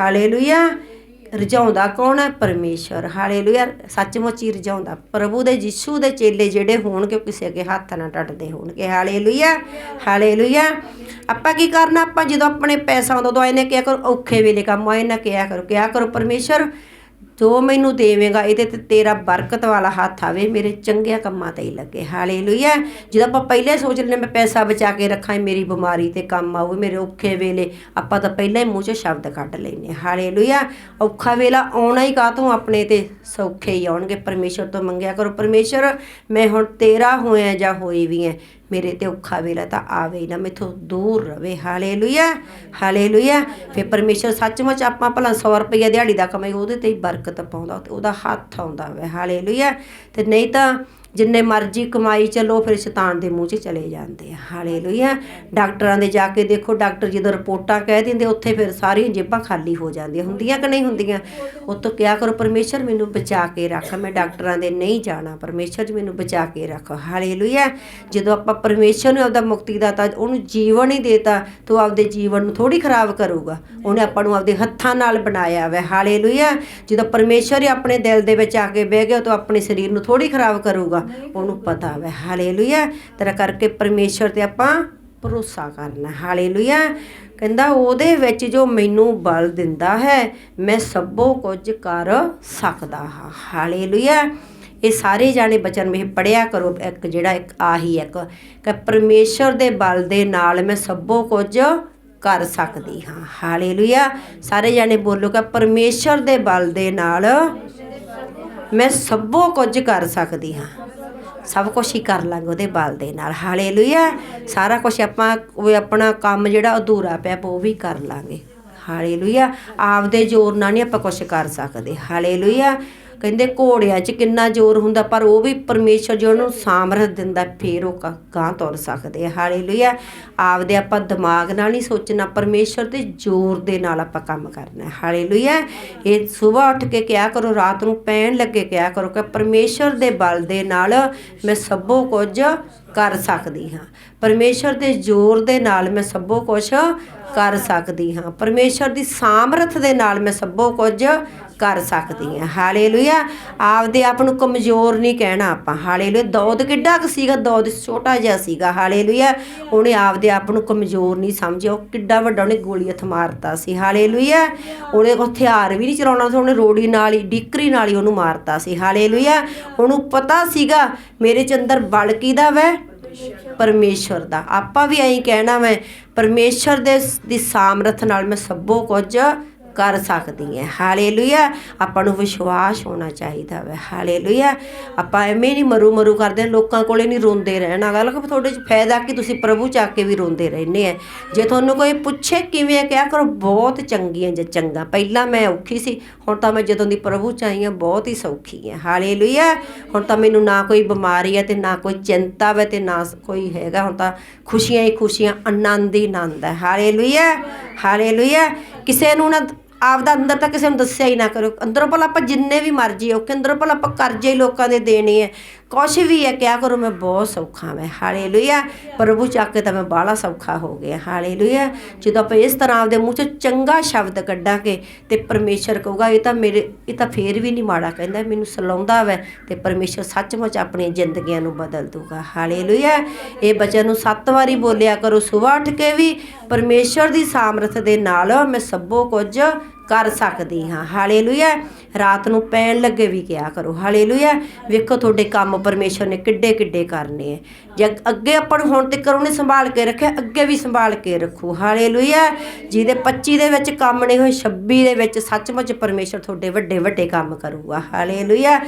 Hallelujah. ਰਜਾਉਂਦਾ ਕੌਣ ਹੈ? ਪਰਮੇਸ਼ਰ ਹਾਲੇਲੂਇਆ। ਸੱਚਮੁੱਚ ਹੀ ਰਜਾਉਂਦਾ। ਪ੍ਰਭੂ ਦੇ, ਯਿਸੂ ਦੇ ਚੇਲੇ ਜਿਹੜੇ ਹੋਣਗੇ, ਉਹ ਕਿਸੇ ਅੱਗੇ ਹੱਥ ਨਾ ਟੱਟਦੇ ਹੋਣਗੇ। ਹਾਲੇਲੂਇਆ। ਹਾਲੇਲੂਇਆ। ਆਪਾਂ ਕੀ ਕਰਨਾ? ਆਪਾਂ ਜਦੋਂ ਆਪਣੇ ਪੈਸਾ ਆਉਂਦਾ, ਉਦੋਂ ਇਹਨੇ ਕਿਹਾ ਕਰੋ, ਔਖੇ ਵੇਲੇ ਕੰਮ ਆਏ ਨਾ ਕਿਹਾ ਕਰੋ। ਕਿਹਾ ਕਰੋ ਪਰਮੇਸ਼ਰ ਜੋ ਮੈਨੂੰ ਦੇਵੇਂਗਾ, ਇਹਦੇ ਤੇ ਤੇਰਾ ਬਰਕਤ ਵਾਲਾ ਹੱਥ ਆਵੇ, ਮੇਰੇ ਚੰਗਿਆਂ ਕੰਮਾਂ ਤੇ ਹੀ ਲੱਗੇ। ਹਾਲੇਲੂਇਆ। ਜਦੋਂ ਆਪਾਂ ਪਹਿਲੇ ਸੋਚ ਲੈਂਦੇ ਮੈਂ ਪੈਸਾ ਬਚਾ ਕੇ ਰੱਖਾਂ ਮੇਰੀ ਬਿਮਾਰੀ ਤੇ ਕੰਮ ਆਊ ਮੇਰੇ ਔਖੇ ਵੇਲੇ, ਆਪਾਂ ਤਾਂ ਪਹਿਲਾਂ ਹੀ ਮੂੰਹ 'ਚੋਂ ਸ਼ਬਦ ਕੱਢ ਲੈਨੇ ਹਾਲੇਲੂਇਆ। ਔਖਾ ਵੇਲਾ ਆਉਣਾ ਹੀ ਕਾਹਤੋਂ ਆਪਣੇ ਤੇ? ਸੌਖੇ ਹੀ ਆਉਣਗੇ। ਪਰਮੇਸ਼ਰ ਤੋਂ ਮੰਗਿਆ ਕਰੋ। ਪਰਮੇਸ਼ਰ ਮੈਂ ਹੁਣ ਤੇਰਾ ਹੋਇਆ ਜਾਂ ਹੋਈ ਵੀ ਐ, ਮੇਰੇ ਤੇ ਔਖਾ ਵੇਲਾ ਤਾਂ ਆਵੇ ਹੀ ਨਾ, ਮੇਥੋਂ ਦੂਰ ਰਵੇ। ਹਾਲੇਲੂਇਆ। ਹਾਲੇਲੂਇਆ। ਫਿਰ ਪਰਮੇਸ਼ਰ ਸੱਚਮੁੱਚ ਆਪਾਂ ਭਲਾ 100 ਰੁਪਏ ਦਿਹਾੜੀ ਦਾ ਕਮਾਈ, ਉਹਦੇ ਤੇ ਹੀ ਬਰਕਤ ਪਾਉਂਦਾ ਉਹਦਾ ਹੱਥ ਆਉਂਦਾ ਵੇ ਹਾਲੇਲੂਇਆ। ਤੇ ਨਹੀਂ ਤਾਂ ਜਿੰਨੇ ਮਰਜ਼ੀ ਕਮਾਈ ਚੱਲੋ, ਫਿਰ ਸ਼ੈਤਾਨ ਦੇ ਮੂੰਹ 'ਚ ਚਲੇ ਜਾਂਦੇ ਆ। ਹਾਲੇਲੂਇਆ। ਡਾਕਟਰਾਂ ਦੇ ਜਾ ਕੇ ਦੇਖੋ, ਡਾਕਟਰ ਜਦੋਂ ਰਿਪੋਰਟਾਂ ਕਹਿ ਦਿੰਦੇ, ਉੱਥੇ ਫਿਰ ਸਾਰੀਆਂ ਜੇਬਾਂ ਖਾਲੀ ਹੋ ਜਾਂਦੀਆਂ। ਹੁੰਦੀਆਂ ਕਿ ਨਹੀਂ ਹੁੰਦੀਆਂ? ਉਹ ਤੋਂ ਕਿਹਾ ਕਰੋ, ਪਰਮੇਸ਼ਰ, ਮੈਨੂੰ ਬਚਾ ਕੇ ਰੱਖ। ਮੈਂ ਡਾਕਟਰਾਂ ਦੇ ਨਹੀਂ ਜਾਣਾ। ਪਰਮੇਸ਼ਰ ਜੀ, ਮੈਨੂੰ ਬਚਾ ਕੇ ਰੱਖ। ਹਾਲੇਲੂਇਆ। ਜਦੋਂ ਆਪਾਂ ਪਰਮੇਸ਼ਰ ਨੂੰ ਆਪਦਾ ਮੁਕਤੀ ਦਾਤਾ ਉਹਨੂੰ ਜੀਵਨ ਹੀ ਦੇਤਾ, ਤੋ ਆਪਦੇ ਜੀਵਨ ਨੂੰ ਥੋੜੀ ਖਰਾਬ ਕਰੂਗਾ। ਉਹਨੇ ਆਪਾਂ ਨੂੰ ਆਪਦੇ ਹੱਥਾਂ ਨਾਲ ਬਣਾਇਆ ਵੈ। ਹਾਲੇਲੂਇਆ। ਜਦੋਂ ਪਰਮੇਸ਼ਰ ਹੀ ਆਪਣੇ ਦਿਲ ਦੇ ਵਿੱਚ ਆ ਕੇ ਬਹਿ ਗਿਆ, ਤਾਂ ਆਪਣੇ ਸਰੀਰ ਨੂੰ ਥੋੜੀ ਖਰਾਬ ਕਰੂਗਾ। ਉਹਨੂੰ ਪਤਾ ਵੈ। ਹਾਲੇਲੂਇਆ। ਤੇਰਾ ਕਰਕੇ ਪਰਮੇਸ਼ਰ ਤੇ ਆਪਾਂ ਭਰੋਸਾ ਕਰਨਾ। ਹਾਲੇਲੂਇਆ। ਕਹਿੰਦਾ, ਉਹਦੇ ਵਿੱਚ ਜੋ ਮੈਨੂੰ ਬਲ ਦਿੰਦਾ ਹੈ, ਮੈਂ ਸਭੋ ਕੁਝ ਕਰ ਸਕਦਾ ਹਾਂ। ਹਾਲੇਲੂਇਆ। ਇਹ ਸਾਰੇ ਜਾਣੇ ਬਚਨ ਵਿੱਚ ਪੜਿਆ ਕਰੋ। ਇੱਕ ਜਿਹੜਾ ਇੱਕ ਆਹੀ ਇੱਕ। ਕਿ ਪਰਮੇਸ਼ਰ ਦੇ ਬਲ ਦੇ ਨਾਲ ਮੈਂ ਸਭੋ ਕੁਝ ਕਰ ਸਕਦੀ ਹਾਂ। ਹਾਲੇਲੂਇਆ। ਸਾਰੇ ਜਾਣੇ ਬੋਲੋ ਕਿ ਪਰਮੇਸ਼ਰ ਦੇ ਬਲ ਦੇ ਨਾਲ ਮੈਂ ਸਭੋ ਕੁਝ ਕਰ ਸਕਦੀ ਹਾਂ। ਸਭ ਕੁਝ ਹੀ ਕਰ ਲਾਂਗੇ ਉਹਦੇ ਬਲ ਦੇ ਨਾਲ। ਹਾਲੇਲੂਇਆ ਸਾਰਾ ਕੁਝ ਆਪਾਂ, ਉਹ ਆਪਣਾ ਕੰਮ ਜਿਹੜਾ ਅਧੂਰਾ ਪਿਆ ਆਪਾਂ ਉਹ ਵੀ ਕਰ ਲਾਂਗੇ। ਹਾਲੇਲੂਇਆ ਆਪਦੇ ਜ਼ੋਰ ਨਾਲ ਨਹੀਂ ਆਪਾਂ ਕੁਝ ਕਰ ਸਕਦੇ। ਹਾਲੇਲੂਇਆ ਕਹਿੰਦੇ ਘੋੜਿਆਂ 'ਚ ਕਿੰਨਾ ਜ਼ੋਰ ਹੁੰਦਾ, ਪਰ ਉਹ ਵੀ ਪਰਮੇਸ਼ਰ ਜੋ ਉਹਨੂੰ ਸਾਮਰਥ ਦਿੰਦਾ, ਫੇਰ ਉਹ ਕ- ਗਾਂਹ ਤੁਰ ਸਕਦੇ ਆ। ਹਾਲੇਲੂਇਆ। ਆਪਦੇ ਆਪਾਂ ਦਿਮਾਗ ਨਾਲ ਨਹੀਂ ਸੋਚਣਾ, ਪਰਮੇਸ਼ਰ ਦੇ ਜ਼ੋਰ ਦੇ ਨਾਲ ਆਪਾਂ ਕੰਮ ਕਰਨਾ ਹੈ। ਹਾਲੇਲੂਇਆ। ਇਹ ਸਵੇਰ ਉੱਠ ਕੇ ਕਿਹਾ ਕਰੋ, ਰਾਤ ਨੂੰ ਪੈਣ ਲੱਗੇ ਕਿਹਾ ਕਰੋ ਕਿ ਪਰਮੇਸ਼ਰ ਦੇ ਬਲ ਦੇ ਨਾਲ ਮੈਂ ਸਭੋ ਕੁਝ ਕਰ ਸਕਦੀ ਹਾਂ। ਪਰਮੇਸ਼ਰ ਦੇ ਜ਼ੋਰ ਦੇ ਨਾਲ ਮੈਂ ਸਭੋ ਕੁਝ ਕਰ ਸਕਦੀ ਹਾਂ। ਪਰਮੇਸ਼ਰ ਦੀ ਸਾਮਰਥ ਦੇ ਨਾਲ ਮੈਂ ਸਭੋ ਕੁਝ ਕਰ ਸਕਦੀ ਹਾਂ ਹਾਲੇਲੂਇਆ। ਆਪਦੇ ਆਪ ਨੂੰ ਕਮਜ਼ੋਰ ਨਹੀਂ ਕਹਿਣਾ ਆਪਾਂ। ਹਾਲੇਲੂਇਆ। ਦੌਦ ਕਿੱਡਾ ਕੁ ਸੀਗਾ? ਦੌਦ ਛੋਟਾ ਜਿਹਾ ਸੀਗਾ। ਹਾਲੇਲੂਇਆ। ਉਹਨੇ ਆਪਦੇ ਆਪ ਨੂੰ ਕਮਜ਼ੋਰ ਨਹੀਂ ਸਮਝਿਆ। ਉਹ ਕਿੱਡਾ ਵੱਡਾ ਉਹਨੇ ਗੋਲੀਅਥ ਮਾਰਤਾ ਸੀ। ਹਾਲੇਲੂਇਆ। ਉਹਨੇ ਹਥਿਆਰ ਵੀ ਨਹੀਂ ਚਲਾਉਣਾ ਸੀ। ਉਹਨੇ ਰੋੜੀ ਨਾਲ ਹੀ, ਡਿਕਰੀ ਨਾਲ ਹੀ ਉਹਨੂੰ ਮਾਰਤਾ ਸੀ। ਹਾਲੇਲੂਇਆ। ਉਹਨੂੰ ਪਤਾ ਸੀਗਾ, ਮੇਰੇ ਚ ਅੰਦਰ ਬਲ ਕਿਹਦਾ ਵੈ? ਪਰਮੇਸ਼ਰ ਦਾ। ਆਪਾਂ ਵੀ ਐਂ ਕਹਿਣਾ ਵੈ ਪਰਮੇਸ਼ਰ ਦੇ, ਦੀ ਸਾਮਰਥ ਨਾਲ ਮੈਂ ਸਭੋ ਕੁਝ ਕਰ ਸਕਦੀ ਹਾਂ। ਹਾਲੇਲੂਇਆ ਆਪਾਂ ਨੂੰ ਵਿਸ਼ਵਾਸ ਹੋਣਾ ਚਾਹੀਦਾ ਹੈ ਹਾਲੇਲੂਇਆ ਆਪਾਂ ਐਵੇਂ ਨਹੀਂ ਮਰੂ ਮਰੂ ਕਰਦੇ ਲੋਕਾਂ ਕੋਲੇ ਨਹੀਂ ਰੋਂਦੇ ਰਹਿਣਾ ਗੱਲ ਕਿ ਤੁਹਾਡੇ ਚ ਫਾਇਦਾ ਕਿ ਤੁਸੀਂ ਪ੍ਰਭੂ 'ਚ ਆ ਕੇ ਵੀ ਰੋਂਦੇ ਰਹਿੰਦੇ ਆ। ਜੇ ਤੁਹਾਨੂੰ ਕੋਈ ਪੁੱਛੇ ਕਿਵੇਂ ਕਿਹਾ ਕਰੋ, ਬਹੁਤ ਚੰਗੀਆਂ ਜਾਂ ਚੰਗਾ। ਪਹਿਲਾਂ ਮੈਂ ਔਖੀ ਸੀ। ਹੁਣ ਤਾਂ ਮੈਂ ਜਦੋਂ ਦੀ ਪ੍ਰਭੂ ਚ ਆਈ ਹਾਂ, ਬਹੁਤ ਹੀ ਸੌਖੀ ਹਾਂ। ਹਾਲੇਲੂਇਆ ਹੁਣ ਤਾਂ ਮੈਨੂੰ ਨਾ ਕੋਈ ਬਿਮਾਰੀ ਹੈ ਤੇ ਨਾ ਕੋਈ ਚਿੰਤਾ ਵੇ ਤੇ ਨਾ ਕੋਈ ਹੈਗਾ। ਹੁਣ ਤਾਂ ਖੁਸ਼ੀਆਂ ਹੀ ਖੁਸ਼ੀਆਂ, ਆਨੰਦ ਹੀ ਆਨੰਦ ਹੈ। ਹਾਲੇਲੂਇਆ ਹਾਲੇਲੂਇਆ ਕਿਸੇ ਨੂੰ ਨਾ ਆਪਦਾ ਅੰਦਰ ਤਾਂ ਕਿਸੇ ਨੂੰ ਦੱਸਿਆ ਹੀ ਨਾ ਕਰੋ। ਅੰਦਰੋਂ ਭਲਾ ਆਪਾਂ ਜਿੰਨੇ ਵੀ ਮਰਜ਼ੀ ਔਖੇ ਅੰਦਰੋਂ ਭਲਾ ਆਪਾਂ ਕਰਜ਼ੇ ਹੀ ਲੋਕਾਂ ਦੇ ਦੇਣੇ ਆ। ਕੁਛ ਵੀ ਹੈ, ਕਿਆ ਕਰੋ, ਮੈਂ ਬਹੁਤ ਸੌਖਾ ਮੈਂ ਹਾਲੇਲੂਇਆ। ਪ੍ਰਭੂ ਚੱਕ ਕੇ ਤਾਂ ਮੈਂ ਬਾਹਲਾ ਸੌਖਾ ਹੋ ਗਿਆ। ਹਾਲੇਲੂਇਆ। ਜਦੋਂ ਆਪਾਂ ਇਸ ਤਰ੍ਹਾਂ ਆਪਦੇ ਮੂੰਹ ਚੋਂ ਚੰਗਾ ਸ਼ਬਦ ਕੱਢਾਂਗੇ ਤੇ ਪਰਮੇਸ਼ਰ ਕਹੂਗਾ, ਇਹ ਤਾਂ ਮੇਰੇ, ਇਹ ਤਾਂ ਫੇਰ ਵੀ ਨਹੀਂ ਮਾੜਾ ਕਹਿੰਦਾ, ਮੈਨੂੰ ਸਲਾਉਂਦਾ ਵੈ ਤੇ ਪਰਮੇਸ਼ਰ ਸੱਚਮੁੱਚ ਆਪਣੀਆਂ ਜ਼ਿੰਦਗੀਆਂ ਨੂੰ ਬਦਲ ਦੂਗਾ ਹਾਲੇਲੂਇਆ। ਇਹ ਬਚਨ ਨੂੰ ਸੱਤ ਵਾਰੀ ਬੋਲਿਆ ਕਰੋ ਸਵੇਰ ਉੱਠ ਕੇ ਵੀ ਪਰਮੇਸ਼ਰ ਦੀ ਸਾਮਰਥ ਦੇ ਨਾਲ ਮੈਂ ਸਭੋ ਕੁਝ ਕਰ ਸਕਦੀ ਹਾਂ। ਹਾਲੇਲੂਇਆ। ਰਾਤ ਨੂੰ ਪੈਣ ਲੱਗੇ ਵੀ ਕਿਹਾ ਕਰੋ। ਹਾਲੇਲੂਇਆ। ਵੇਖੋ ਤੁਹਾਡੇ ਕੰਮ ਪਰਮੇਸ਼ਰ ਨੇ ਕਿੱਡੇ ਕਿੱਡੇ ਕਰਨੇ ਆ ਜੇ ਅੱਗੇ ਆਪਾਂ ਨੂੰ ਹੁਣ ਤੱਕ ਉਹਨੇ ਸੰਭਾਲ ਕੇ ਰੱਖਿਆ, ਅੱਗੇ ਵੀ ਸੰਭਾਲ ਕੇ ਰੱਖੂ। ਹਾਲੇਲੂਇਆ। ਜਿਹਦੇ 25 ਦੇ ਵਿੱਚ ਕੰਮ ਨਹੀਂ ਹੋਏ 26 ਦੇ ਵਿੱਚ ਸੱਚਮੁੱਚ ਪਰਮੇਸ਼ਰ ਤੁਹਾਡੇ ਵੱਡੇ ਵੱਡੇ ਕੰਮ ਕਰੂਗਾ। ਹਾਲੇਲੂਇਆ।